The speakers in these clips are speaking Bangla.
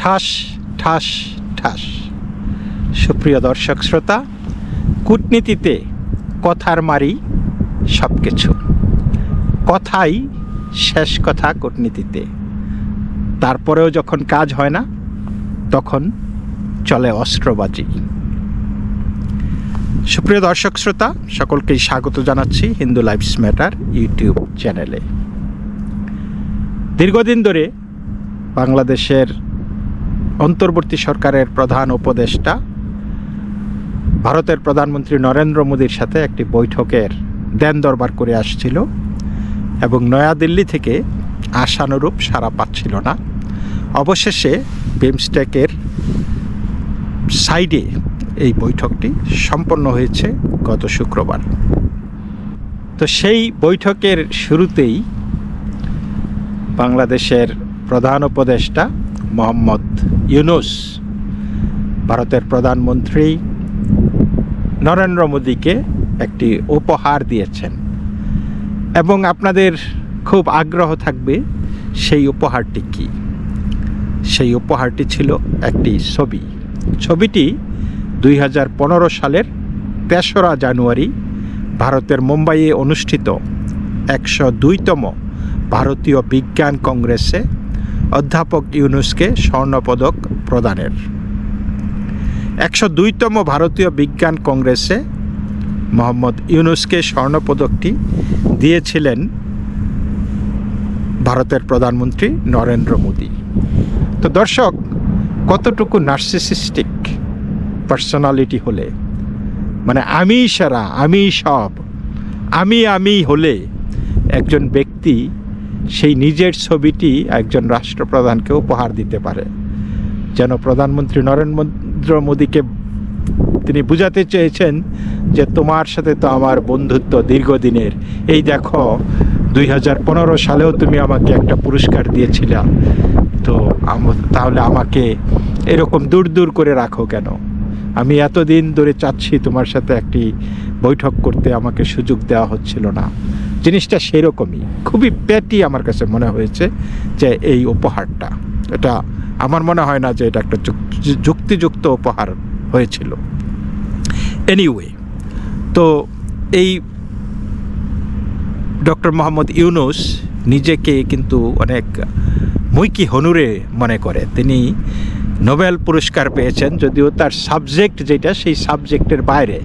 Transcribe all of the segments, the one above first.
ঠাস ঠাস ঠাস। সুপ্রিয় দর্শক শ্রোতা, কূটনীতিতে কথার মারি সব কিছু কথাই শেষ কথা কূটনীতিতে। তারপরেও যখন কাজ হয় না, তখন চলে অস্ত্রবাজি। সুপ্রিয় দর্শক শ্রোতা, সকলকেই স্বাগত জানাচ্ছি হিন্দু লাইফস ম্যাটার ইউটিউব চ্যানেলে। দীর্ঘদিন ধরে বাংলাদেশের অন্তর্বর্তী সরকারের প্রধান উপদেষ্টা, ভারতের প্রধানমন্ত্রী নরেন্দ্র মোদীর সাথে একটি বৈঠকের দেন দরবার করে আসছিল এবং নয়াদিল্লি থেকে আশানুরূপ সাড়া পাচ্ছিল না। অবশেষে বিমস্টেকের সাইডে এই বৈঠকটি সম্পন্ন হয়েছে গত শুক্রবার। তো সেই বৈঠকের শুরুতেই বাংলাদেশের প্রধান উপদেষ্টা মোহাম্মদ ইউনুস, ভারতের প্রধানমন্ত্রী নরেন্দ্র মোদীকে একটি উপহার দিয়েছেন। এবং আপনাদের খুব আগ্রহ থাকবে সেই উপহারটি কি? সেই উপহারটি ছিল একটি ছবি। ছবিটি দুই হাজার পনেরো সালের তেসরা জানুয়ারি ভারতের মুম্বাইয়ে অনুষ্ঠিত একশো দুইতম ভারতীয় বিজ্ঞান কংগ্রেসে অধ্যাপক ইউনুসকে স্বর্ণপদক প্রদানের। একশো দুইতম ভারতীয় বিজ্ঞান কংগ্রেসে মোহাম্মদ ইউনুসকে স্বর্ণপদকটি দিয়েছিলেন ভারতের প্রধানমন্ত্রী নরেন্দ্র মোদী। তো দর্শক, কতটুকু নার্সিসিস্টিক পার্সোনালিটি হলে মানে আমি সারা, আমি সব, আমি আমি হলে একজন ব্যক্তি সেই নিজের ছবিটি একজন রাষ্ট্রপ্রধানকে উপহার দিতে পারে। যেন প্রধানমন্ত্রী নরেন্দ্র মোদীকে তিনি বুঝাতে চেয়েছেন যে তোমার সাথে তো আমার বন্ধুত্ব দীর্ঘদিনের। এই দেখো, দুই হাজার পনেরো সালেও তুমি আমাকে একটা পুরস্কার দিয়েছিলে। তো তাহলে আমাকে এরকম দূর দূর করে রাখো কেন? আমি এতদিন ধরে চাচ্ছি তোমার সাথে একটি বৈঠক করতে, আমাকে সুযোগ দেওয়া হচ্ছিল না। জিনিসটা সেরকমই। খুবই পেটি আমার কাছে মনে হয়েছে যে এই উপহারটা। এটা আমার মনে হয় না যে এটা একটা যুক- যুক্তিযুক্ত উপহার হয়েছিল। এনিওয়ে তো এই ডক্টর মোহাম্মদ ইউনুস নিজেকে কিন্তু অনেক মুইকি হনুরে মনে করে। তিনি নোবেল পুরস্কার পেয়েছেন যদিও তার সাবজেক্ট যেটা সেই সাবজেক্টের বাইরে।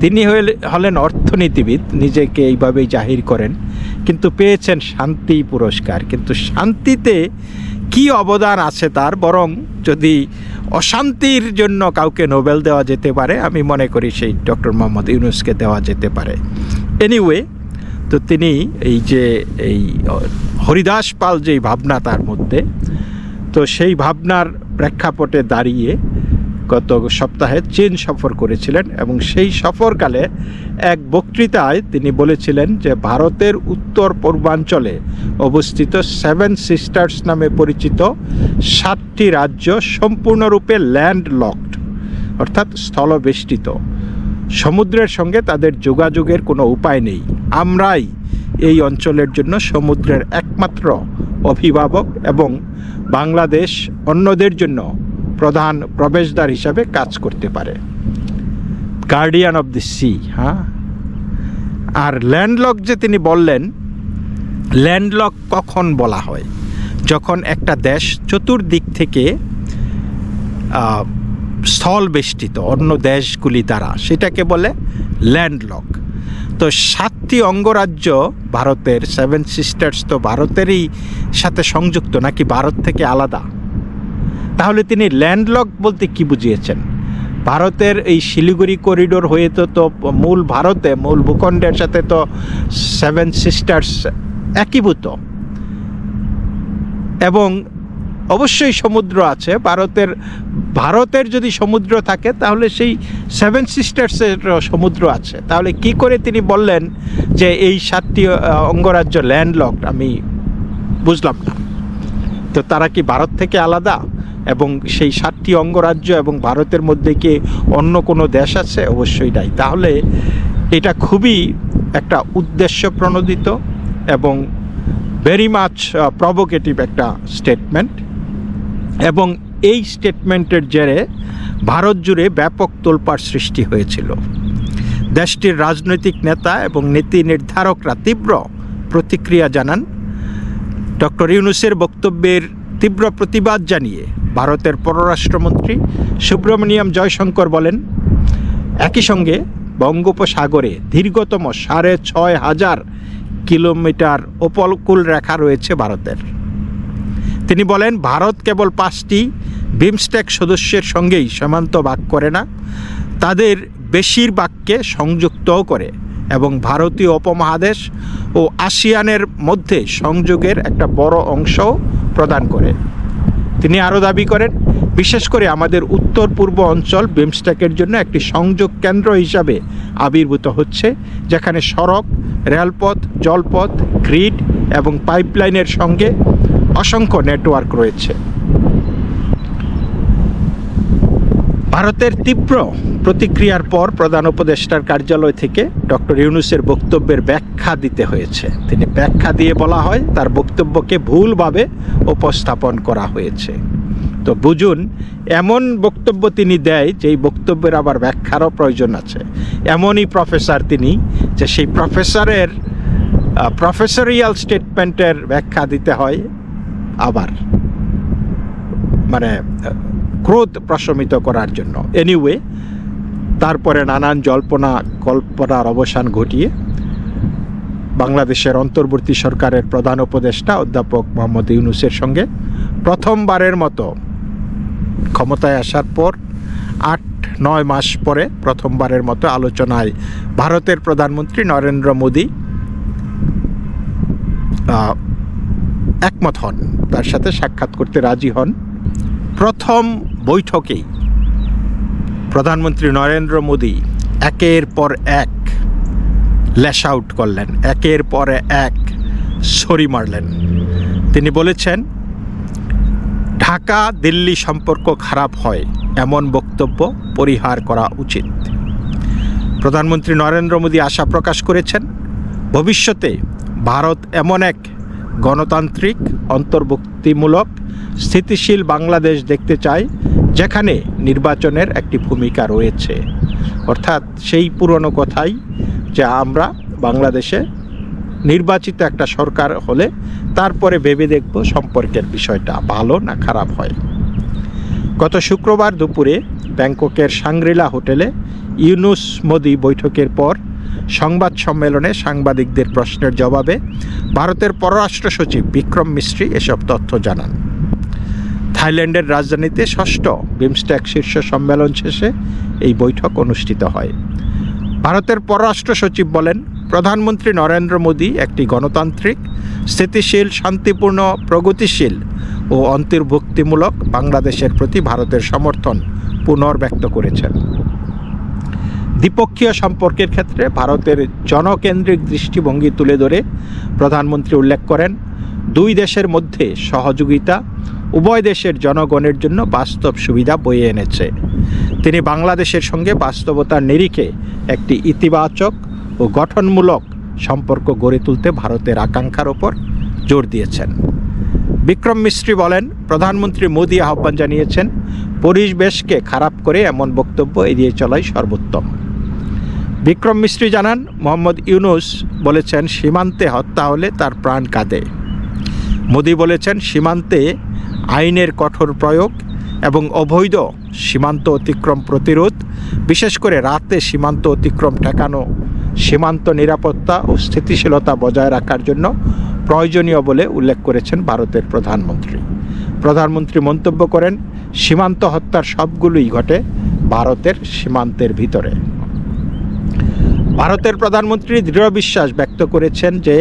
তিনি হলে- হলেন অর্থনীতিবিদ, নিজেকে এইভাবেই জাহির করেন। কিন্তু পেয়েছেন শান্তি পুরস্কার। কিন্তু শান্তিতে কি অবদান আছে তার? বরং যদি অশান্তির জন্য কাউকে নোবেল দেওয়া যেতে পারে, আমি মনে করি সেই ডক্টর মোহাম্মদ ইউনুসকে দেওয়া যেতে পারে। এনিওয়ে তো তিনি এই যে এই হরিদাস পাল যেই ভাবনা তার মধ্যে, তো সেই ভাবনার প্রেক্ষাপটে দাঁড়িয়ে গত সপ্তাহে চীন সফর করেছিলেন এবং সেই সফরকালে এক বক্তৃতায় তিনি বলেছিলেন যে ভারতের উত্তর পূর্বাঞ্চলে অবস্থিত সেভেন সিস্টার্স নামে পরিচিত সাতটি রাজ্য সম্পূর্ণরূপে ল্যান্ড লকড অর্থাৎ স্থলবেষ্টিত। সমুদ্রের সঙ্গে তাদের যোগাযোগের কোনো উপায় নেই। আমরাই এই অঞ্চলের জন্য সমুদ্রের একমাত্র অভিভাবক এবং বাংলাদেশ অন্যদের জন্য প্রধান প্রবেশদ্বার হিসাবে কাজ করতে পারে। গার্ডিয়ান অফ দি সি হ্যাঁ? আর ল্যান্ডলক যে তিনি বললেন ল্যান্ডলক কখন বলা হয়? যখন একটা দেশ চতুর্দিক থেকে স্থল বেষ্টিত অন্য দেশগুলি দ্বারা, সেটাকে বলে ল্যান্ডলক তো সাতটি অঙ্গরাজ্য ভারতের সেভেন সিস্টার্স তো ভারতেরই সাথে সংযুক্ত নাকি ভারত থেকে আলাদা? তাহলে তিনি ল্যান্ডলক বলতে কি বুঝিয়েছেন? ভারতের এই শিলিগুড়ি করিডোর হয়ে তো তো মূল ভারতে, মূল ভূখণ্ডের সাথে তো সেভেন সিস্টার্স একীভূত। এবং অবশ্যই সমুদ্র আছে। ভারতের ভারতের যদি সমুদ্র থাকে, তাহলে সেই সেভেন সিস্টার্সের সমুদ্র আছে। তাহলে কি করে তিনি বললেন যে এই সাতটি অঙ্গরাজ্য ল্যান্ডলকড আমি বুঝলাম না। তো তারা কি ভারত থেকে আলাদা? এবং সেই সাতটি অঙ্গরাজ্য এবং ভারতের মধ্যে কি অন্য কোনো দেশ আছে? অবশ্যই নাই। তাহলে এটা খুবই একটা উদ্দেশ্য প্রণোদিত এবং ভেরি মাচ প্রভোকেটিভ একটা স্টেটমেন্ট এবং এই স্টেটমেন্টের জেরে ভারত জুড়ে ব্যাপক তোলপাড় সৃষ্টি হয়েছিল। দেশটির রাজনৈতিক নেতা এবং নীতি নির্ধারকরা তীব্র প্রতিক্রিয়া জানান। ডক্টর ইউনুসের বক্তব্যের তীব্র প্রতিবাদ জানিয়ে ভারতের পররাষ্ট্রমন্ত্রী সুব্রমণিয়াম জয়শঙ্কর বলেন, একই সঙ্গে বঙ্গোপসাগরে দীর্ঘতম সাড়ে ছয় হাজার কিলোমিটার উপকূল রেখা রয়েছে ভারতের। তিনি বলেন, ভারত কেবল পাঁচটি বিমস্টেক সদস্যের সঙ্গেই সীমান্ত ভাগ করে না, তাদের বেশিরভাগকে সংযুক্তও করে এবং ভারতীয় উপমহাদেশ ও আসিয়ানের মধ্যে সংযোগের একটা বড় অংশও প্রদান করে। তিনি আরও দাবি করেন, বিশেষ করে আমাদের উত্তর পূর্ব অঞ্চল বিমস্টেকের জন্য একটি সংযোগ কেন্দ্র হিসাবে আবির্ভূত হচ্ছে, যেখানে সড়ক, রেলপথ, জলপথ, গ্রিড এবং পাইপলাইনের সঙ্গে অসংখ্য নেটওয়ার্ক রয়েছে। ভারতের তীব্র প্রতিক্রিয়ার পর প্রধান উপদেষ্টার কার্যালয় থেকে ডক্টর ইউনুসের বক্তব্যের ব্যাখ্যা দিতে হয়েছে। তিনি ব্যাখ্যা দিয়ে বলা হয়, তার বক্তব্যকে ভুলভাবে উপস্থাপন করা হয়েছে। তো বুঝুন, এমন বক্তব্য তিনি দেয়, যেই বক্তব্যের আবার ব্যাখ্যারও প্রয়োজন আছে। এমনই প্রফেসর তিনি, যে সেই প্রফেসরের প্রফেসরিয়াল স্টেটমেন্টের ব্যাখ্যা দিতে হয় আবার মানে ক্রোধ প্রশমিত করার জন্য। এনিওয়ে তারপরে নানান জল্পনা, কল্পনার অবসান ঘটিয়ে বাংলাদেশের অন্তর্বর্তী সরকারের প্রধান উপদেষ্টা অধ্যাপক মোহাম্মদ ইউনুসের সঙ্গে প্রথমবারের মতো ক্ষমতায় আসার পর আট, নয় মাস পরে প্রথমবারের মতো আলোচনায় ভারতের প্রধানমন্ত্রী নরেন্দ্র মোদী একমত হন। তার সাথে সাক্ষাৎ করতে রাজি হন। প্রথম বৈঠকেই প্রধানমন্ত্রী নরেন্দ্র মোদী একের পর এক ল্যাশ আউট করলেন, একের পর এক ছড়ি মারলেন। তিনি বলেছেন ঢাকা দিল্লি সম্পর্ক খারাপ হয়, এমন বক্তব্য পরিহার করা উচিত। প্রধানমন্ত্রী নরেন্দ্র মোদী আশা প্রকাশ করেছেন, ভবিষ্যতে ভারত এমন এক গণতান্ত্রিক, অন্তর্ভুক্তিমূলক, স্থিতিশীল বাংলাদেশ দেখতে চায় যেখানে নির্বাচনের একটি ভূমিকা রয়েছে। অর্থাৎ সেই পুরনো কথাই যে আমরা বাংলাদেশে নির্বাচিত একটা সরকার হলে তারপরে ভেবে দেখব সম্পর্কের বিষয়টা ভালো না খারাপ হয়। গত শুক্রবার দুপুরে ব্যাংককের সাংরিলা হোটেলে ইউনুস মোদি বৈঠকের পর সংবাদ সম্মেলনে সাংবাদিকদের প্রশ্নের জবাবে ভারতের পররাষ্ট্র সচিব বিক্রম মিস্ত্রি এসব তথ্য জানান। থাইল্যান্ডের রাজধানীতে ষষ্ঠ বিমস্টেক শীর্ষ সম্মেলন শেষে এই বৈঠক অনুষ্ঠিত হয়। ভারতের পররাষ্ট্র সচিব বলেন, প্রধানমন্ত্রী নরেন্দ্র মোদী একটি গণতান্ত্রিক, স্থিতিশীল, শান্তিপূর্ণ, প্রগতিশীল ও অন্তর্ভুক্তিমূলক বাংলাদেশের প্রতি ভারতের সমর্থন পুনর্ব্যক্ত করেছেন। দ্বিপক্ষীয় সম্পর্কের ক্ষেত্রে ভারতের জনকেন্দ্রিক দৃষ্টিভঙ্গি তুলে ধরে প্রধানমন্ত্রী উল্লেখ করেন, দুই দেশের মধ্যে সহযোগিতা উভয় দেশের জনগণের জন্য বাস্তব সুবিধা বয়ে এনেছে। তিনি বাংলাদেশের সঙ্গে বাস্তবতার নিরিখে একটি ইতিবাচক ও গঠনমূলক সম্পর্ক গড়ে তুলতে ভারতের আকাঙ্ক্ষার ওপর জোর দিয়েছেন। বিক্রম মিস্ত্রি বলেন, প্রধানমন্ত্রী মোদী আহ্বান জানিয়েছেন, পরিবেশকে খারাপ করে এমন বক্তব্য এড়িয়ে চলাই সর্বোত্তম। বিক্রম মিস্ত্রি জানান, মোহাম্মদ ইউনুস বলেছেন, সীমান্তে হত্যা হলে তার প্রাণ কাঁদে। মোদি বলেছেন, সীমান্তে আইনের কঠোর প্রয়োগ এবং অবৈধ সীমান্ত অতিক্রম প্রতিরোধ, বিশেষ করে রাতে সীমান্ত অতিক্রম ঠেকানো, সীমান্ত নিরাপত্তা ও স্থিতিশীলতা বজায় রাখার জন্য প্রয়োজনীয় বলে উল্লেখ করেছেন ভারতের প্রধানমন্ত্রী। প্রধানমন্ত্রী মন্তব্য করেন, সীমান্ত হত্যার সবগুলোই ঘটে ভারতের সীমান্তের ভিতরে। ভারতের প্রধানমন্ত্রী দৃঢ় বিশ্বাস ব্যক্ত করেছেন যে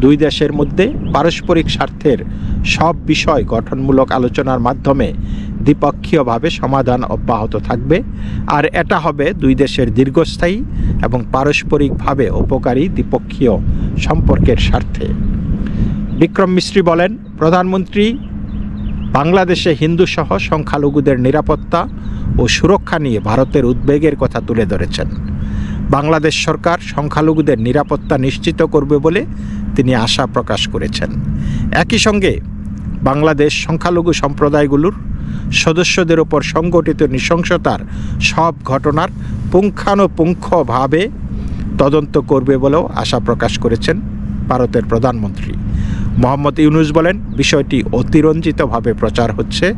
দুই দেশের মধ্যে পারস্পরিক স্বার্থের সব বিষয় গঠনমূলক আলোচনার মাধ্যমে দ্বিপক্ষীয়ভাবে সমাধান অব্যাহত থাকবে। আর এটা হবে দুই দেশের দীর্ঘস্থায়ী এবং পারস্পরিকভাবে উপকারী দ্বিপক্ষীয় সম্পর্কের স্বার্থে। বিক্রম মিস্ত্রি বলেন, প্রধানমন্ত্রী বাংলাদেশে হিন্দুসহ সংখ্যালঘুদের নিরাপত্তা ও সুরক্ষা নিয়ে ভারতের উদ্বেগের কথা তুলে ধরেছেন। বাংলাদেশ সরকার সংখ্যালঘুদের নিরাপত্তা নিশ্চিত করবে বলে তিনি আশা প্রকাশ করেছেন। একই সঙ্গে বাংলাদেশ সংখ্যালঘু সম্প্রদায়গুলোর সদস্যদের ওপর সংগঠিত নৃশংসতার সব ঘটনার পুঙ্খানুপুঙ্খভাবে তদন্ত করবে বলেও আশা প্রকাশ করেছেন ভারতের প্রধানমন্ত্রী। মোহাম্মদ ইউনুস বলেন, বিষয়টি অতিরঞ্জিতভাবে প্রচার হচ্ছে।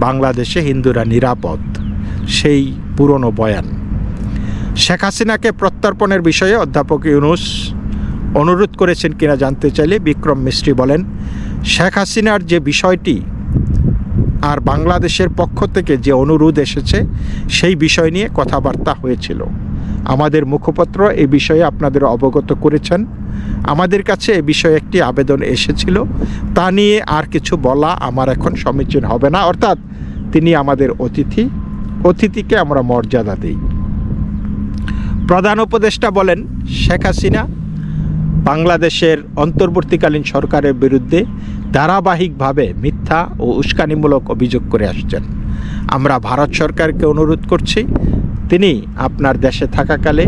বাংলাদেশে হিন্দুরা নিরাপদ। সেই পুরনো বয়ান। শেখ হাসিনাকে প্রত্যর্পণের বিষয়ে অধ্যাপক ইউনুস অনুরোধ করেছেন কিনা জানতে চাইলে বিক্রম মিস্ত্রি বলেন, শেখ হাসিনার যে বিষয়টি আর বাংলাদেশের পক্ষ থেকে যে অনুরোধ এসেছে, সেই বিষয় নিয়ে কথাবার্তা হয়েছিল। আমাদের মুখপত্র এই বিষয়ে আপনাদের অবগত করেছেন। আমাদের কাছে এ বিষয়ে একটি আবেদন এসেছিল। তা নিয়ে আর কিছু বলা আমার এখন সমীচীন হবে না। অর্থাৎ তিনি আমাদের অতিথি। অতিথিকে আমরা মর্যাদা দিই। প্রধান উপদেষ্টা বলেন, শেখ হাসিনা বাংলাদেশের অন্তর্বর্তীকালীন সরকারের বিরুদ্ধে ধারাবাহিকভাবে মিথ্যা ও উস্কানিমূলক অভিযোগ করে আসছেন। আমরা ভারত সরকারকে অনুরোধ করছি, তিনি আপনার দেশে থাকাকালে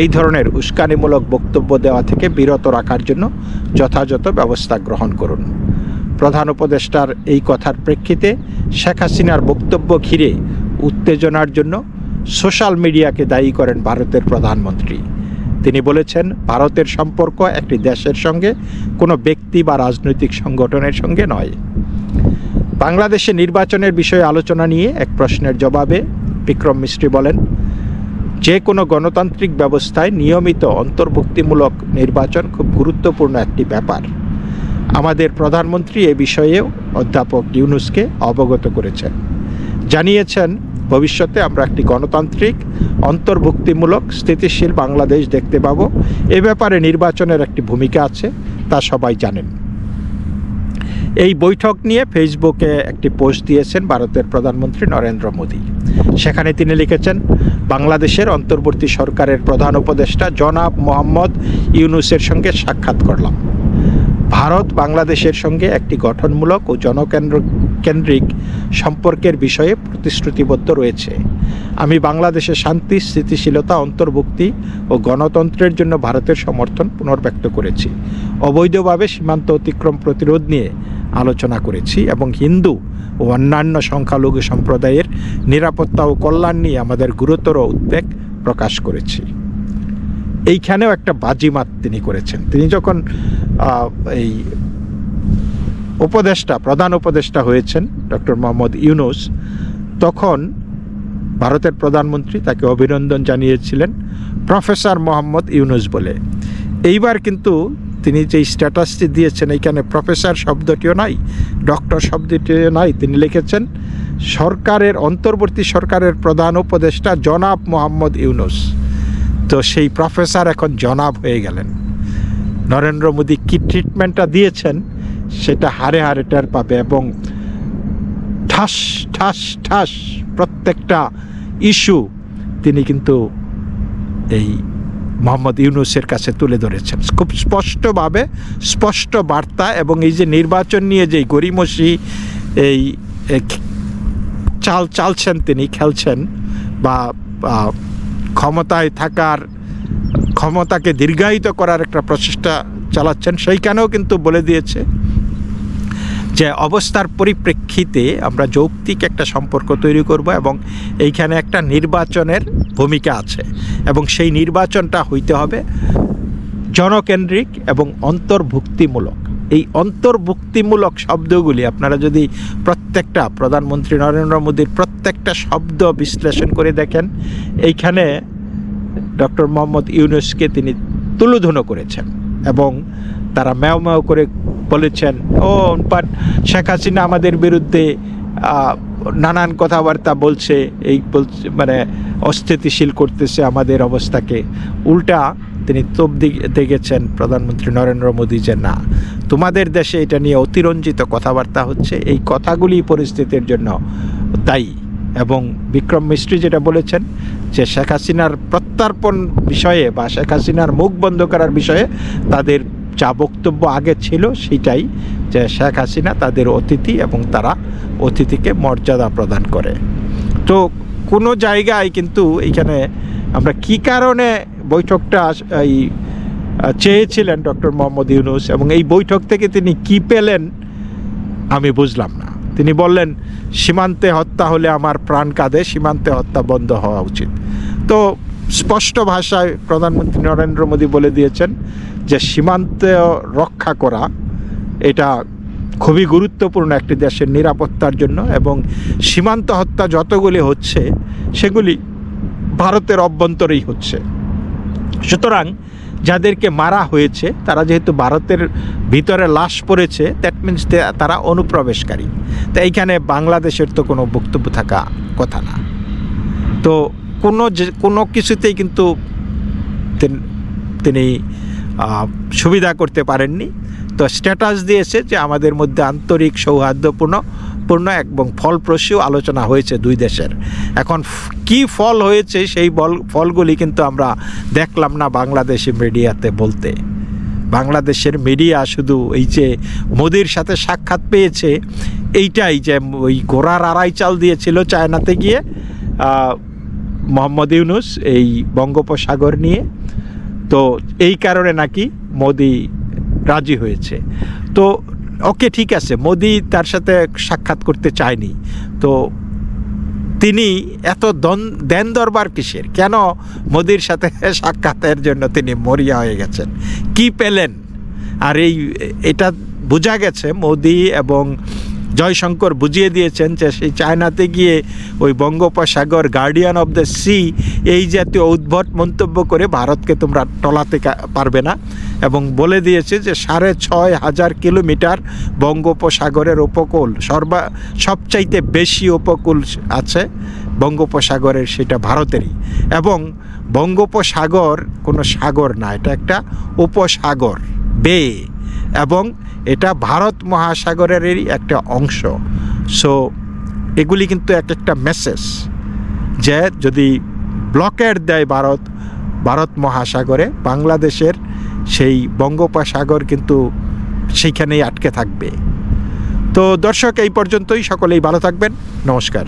এই ধরনের উস্কানিমূলক বক্তব্য দেওয়া থেকে বিরত রাখার জন্য যথাযথ ব্যবস্থা গ্রহণ করুন। প্রধান উপদেষ্টার এই কথার প্রেক্ষিতে শেখ হাসিনার বক্তব্য ঘিরে উত্তেজনার জন্য সোশ্যাল মিডিয়াকে দায়ী করেন ভারতের প্রধানমন্ত্রী। তিনি বলেছেন, ভারতের সম্পর্ক একটি দেশের সঙ্গে, কোনো ব্যক্তি বা রাজনৈতিক সংগঠনের সঙ্গে নয়। বাংলাদেশে নির্বাচনের বিষয়ে আলোচনা নিয়ে এক প্রশ্নের জবাবে বিক্রম মিস্ত্রি বলেন, যে কোনো গণতান্ত্রিক ব্যবস্থায় নিয়মিত অন্তর্ভুক্তিমূলক নির্বাচন খুব গুরুত্বপূর্ণ একটি ব্যাপার। আমাদের প্রধানমন্ত্রী এ বিষয়েও অধ্যাপক ইউনুসকে অবগত করেছেন। জানিয়েছেন ভবিষ্যতে আমরা একটি গণতান্ত্রিক, অন্তর্ভুক্তিমূলক, স্থিতিশীল বাংলাদেশ দেখতে পাব। এ ব্যাপারে নির্বাচনের একটি ভূমিকা আছে, তা সবাই জানেন। এই বৈঠক নিয়ে ফেসবুকে একটি পোস্ট দিয়েছেন ভারতের প্রধানমন্ত্রী নরেন্দ্র মোদী। সেখানে তিনি লিখেছেন, বাংলাদেশের অন্তর্বর্তী সরকারের প্রধান উপদেষ্টা জনাব মোহাম্মদ ইউনুসের সঙ্গে সাক্ষাৎ করলাম। ভারত বাংলাদেশের সঙ্গে একটি গঠনমূলক ও জনকেন্দ্র কেন্দ্রিক সম্পর্কের বিষয়ে প্রতিশ্রুতিবদ্ধ রয়েছে। আমি বাংলাদেশের শান্তি, স্থিতিশীলতা, অন্তর্ভুক্তি ও গণতন্ত্রের জন্য ভারতের সমর্থন পুনর্ব্যক্ত করেছি। অবৈধভাবে সীমান্ত অতিক্রম প্রতিরোধ নিয়ে আলোচনা করেছি এবং হিন্দু ও অন্যান্য সংখ্যালঘু সম্প্রদায়ের নিরাপত্তা ও কল্যাণ নিয়ে আমাদের গুরুতর উদ্বেগ প্রকাশ করেছি। এইখানেও একটা বাজিমাত তিনি করেছেন। তিনি যখন এই উপদেষ্টা, প্রধান উপদেষ্টা হয়েছেন, ডক্টর মোহাম্মদ ইউনুস, তখন ভারতের প্রধানমন্ত্রী তাকে অভিনন্দন জানিয়েছিলেন, প্রফেসর মোহাম্মদ ইউনুস বলে। এইবার কিন্তু তিনি যে স্ট্যাটাসটি দিয়েছেন, এইখানে প্রফেসর শব্দটিও নাই, ডক্টর শব্দটিও নাই, তিনি লিখেছেন, সরকারের, অন্তর্বর্তী সরকারের প্রধান উপদেষ্টা জনাব মোহাম্মদ ইউনুস। তো সেই প্রফেসর এখন জনাব হয়ে গেলেন। নরেন্দ্র মোদী কী ট্রিটমেন্টটা দিয়েছেন সেটা হারে হারে টের পাবে এবং ঠাস ঠাস ঠাস প্রত্যেকটা ইস্যু তিনি কিন্তু এই মোহাম্মদ ইউনুসের কাছে তুলে ধরেছেন। খুব স্পষ্টভাবে স্পষ্ট বার্তা এবং এই যে নির্বাচন নিয়ে যে গরিমসি এই চাল, চালছেন তিনি, খেলছেন বা ক্ষমতায় থাকার, ক্ষমতাকে দীর্ঘায়িত করার একটা প্রচেষ্টা চালাচ্ছেন, সেইখানেও কিন্তু বলে দিয়েছে যে অবস্থার পরিপ্রেক্ষিতে আমরা যৌক্তিক একটা সম্পর্ক তৈরি করব এবং এইখানে একটা নির্বাচনের ভূমিকা আছে এবং সেই নির্বাচনটা হইতে হবে জনকেন্দ্রিক এবং অন্তর্ভুক্তিমূলক। এই অন্তর্ভুক্তিমূলক শব্দগুলি আপনারা যদি প্রত্যেকটা প্রধানমন্ত্রী নরেন্দ্র মোদীর প্রত্যেকটা শব্দ বিশ্লেষণ করে দেখেন, এইখানে ডক্টর মোহাম্মদ ইউনুসকে তিনি তুলোধুনো করেছেন এবং তারা ম্যাও ম্যাও করে বলেছেন, ও বাট শেখ হাসিনা আমাদের বিরুদ্ধে নানান কথাবার্তা বলছে, এই বলছে মানে অস্থিতিশীল করতেছে আমাদের অবস্থাকে। উল্টা তিনি তোপ দেখেছেন প্রধানমন্ত্রী নরেন্দ্র মোদী যে না। তোমাদের দেশে এটা নিয়ে অতিরঞ্জিত কথাবার্তা হচ্ছে। এই কথাগুলি পরিস্থিতির জন্য দায়ী। এবং বিক্রম মিস্ত্রি যেটা বলেছেন যে শেখ হাসিনার প্রত্যার্পণ বিষয়ে বা শেখ হাসিনার মুখ বন্ধ করার বিষয়ে তাদের যা বক্তব্য আগে ছিল সেটাই যে শেখ হাসিনা তাদের অতিথি এবং তারা অতিথিকে মর্যাদা প্রদান করে। তো কোনো জায়গায় কিন্তু এইখানে আমরা কি কারণে বৈঠকটা এই চেয়েছিলেন ডক্টর মোহাম্মদ ইউনুস এবং এই বৈঠক থেকে তিনি কি পেলেন আমি বুঝলাম না। তিনি বললেন, সীমান্তে হত্যা হলে আমার প্রাণ কাঁদে, সীমান্তে হত্যা বন্ধ হওয়া উচিত। তো স্পষ্ট ভাষায় প্রধানমন্ত্রী নরেন্দ্র মোদী বলে দিয়েছেন যে সীমান্ত রক্ষা করা এটা খুবই গুরুত্বপূর্ণ একটি দেশের নিরাপত্তার জন্য এবং সীমান্ত হত্যা যতগুলি হচ্ছে, সেগুলি ভারতের অভ্যন্তরেই হচ্ছে। সুতরাং যাদেরকে মারা হয়েছে, তারা যেহেতু ভারতের ভিতরে লাশ পড়েছে দ্যাট মিন্স তারা অনুপ্রবেশকারী। তো এইখানে বাংলাদেশের তো কোনো বক্তব্য থাকা কথা না। তো কোনো যে, কোনো কিছুতেই কিন্তু তিনি সুবিধা করতে পারেননি। তো স্ট্যাটাস দিয়েছে যে আমাদের মধ্যে আন্তরিক সৌহার্দ্যপূর্ণ পূর্ণ এবং ফলপ্রসূ আলোচনা হয়েছে দুই দেশের। এখন কি ফল হয়েছে সেই বল, ফলগুলি কিন্তু আমরা দেখলাম না বাংলাদেশি মিডিয়াতে বলতে। বাংলাদেশের মিডিয়া শুধু এই যে মোদির সাথে সাক্ষাৎ পেয়েছে, এইটাই যে ওই ঘোড়ার আড়াই চাল দিয়েছিল চায়নাতে গিয়ে মোহাম্মদ ইউনুস এই বঙ্গোপসাগর নিয়ে। তো এই কারণে নাকি মোদি রাজি হয়েছে। তো ওকে, ঠিক আছে, মোদি তার সাথে সাক্ষাৎ করতে চায়নি। তো তিনি এত দন, দেন দরবার কিসের? কেন মোদির সাথে সাক্ষাতের জন্য তিনি মরিয়া হয়ে গেছেন? কি পেলেন? আর এই, এটা বোঝা গেছে, মোদি এবং জয়শঙ্কর বুঝিয়ে দিয়েছেন যে সেই চায়নাতে গিয়ে ওই বঙ্গোপসাগর গার্ডিয়ান অফ দ্য সি এই জাতীয় উদ্ভট মন্তব্য করে ভারতকে তোমরা টলাতে পারবে না। এবং বলে দিয়েছে যে সাড়ে ছয় হাজার কিলোমিটার বঙ্গোপসাগরের উপকূল, সর্বা সবচাইতে বেশি উপকূল আছে বঙ্গোপসাগরের, সেটা ভারতেরই। এবং বঙ্গোপসাগর কোনো সাগর না, এটা একটা উপসাগর, বে। এবং এটা ভারত মহাসাগরেরই একটা অংশ। সো এগুলি কিন্তু এক একটা মেসেজ যে যদি ব্লকেট দেয় ভারত ভারত মহাসাগরে বাংলাদেশের সেই বঙ্গোপসাগর কিন্তু সেইখানেই আটকে থাকবে। তো দর্শক, এই পর্যন্তই। সকলেই ভালো থাকবেন। নমস্কার।